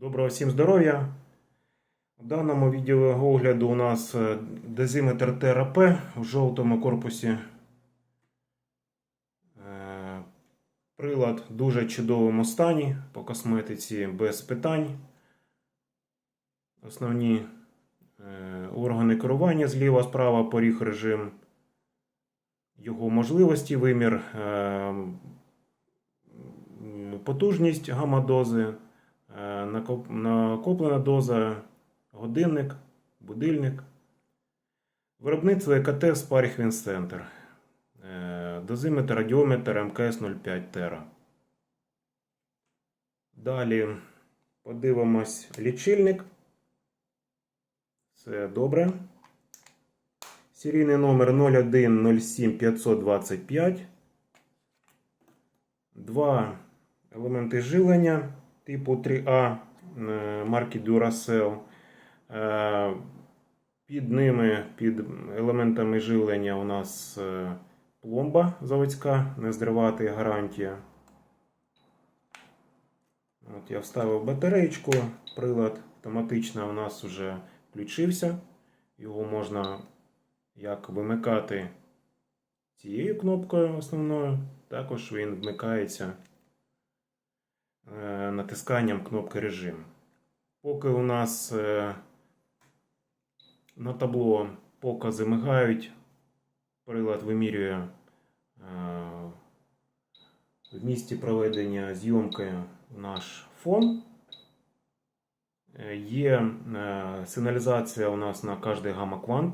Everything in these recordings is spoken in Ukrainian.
Доброго всім здоров'я! У даному відеоогляду у нас е, дозиметр ТРП в жовтому корпусі. Е, Прилад в дуже чудовому стані по косметиці без питань. Основні е, органи керування зліва справа поріг режим. Його можливості, вимір, потужність гамма-дози, накоп- накоплена доза, годинник, будильник. Виробництво ЕКТ Spark Center. Е, Дозиметр, радіометр МКС 05 Тера. Далі подивимось лічильник. Все добре. Серійний номер 0107525. Два елементи жилення типу 3А е, марки Duracell. Е, Під ними, під елементами жилення, у нас е, пломба заводська, не зривати гарантія. От я вставив батареєчку, прилад автоматично у нас вже включився. Його можна як вимикати цією кнопкою основною, також він вмикається натисканням кнопки режим. Поки у нас е, на табло покази мигають, прилад вимірює е, в місці проведення зйомки наш фон. Е, Є е, сигналізація у нас на кожний гамма-квант.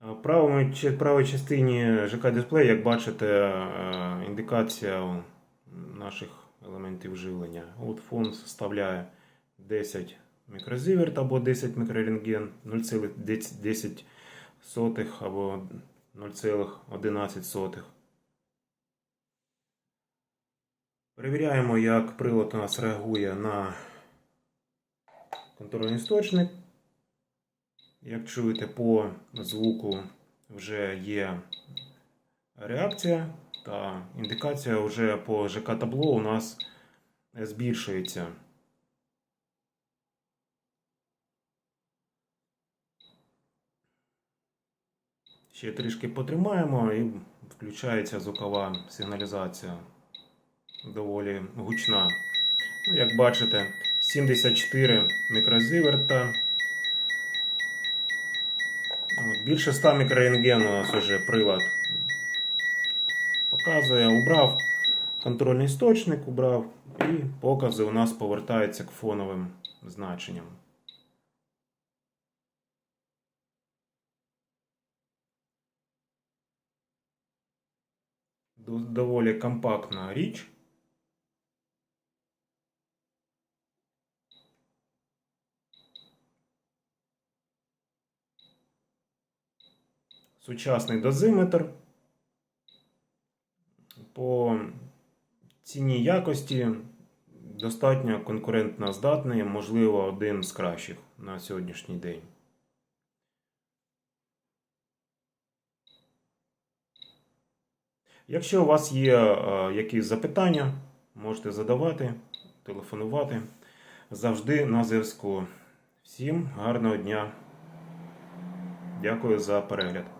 В правому, правій частині ЖК дисплею, як бачите, е, індикація наших елементів живлення. От фон составляє 10 мікрозіверт або 10 мікрорентген, 0,10 сотих або 0,11. Перевіряємо, як прилад у нас реагує на контрольний істочник. Як чуєте, по звуку вже є реакція, та індикація вже по ЖК табло у нас збільшується. Ще трішки потримаємо і включається звукова сигналізація. Доволі гучна. Ну, як бачите, 74 мікрозіверта. Більше 100 мікрорентген у нас вже прилад показує. Убрав контрольний істочник, убрав, і покази у нас повертаються к фоновим значенням. Доволі компактна річ. Сучасний дозиметр. По ціні якості достатньо конкурентно здатний, можливо, один з кращих на сьогоднішній день. Якщо у вас є е, якісь запитання, можете задавати, телефонувати. Завжди на зв'язку. Всім гарного дня. Дякую за перегляд.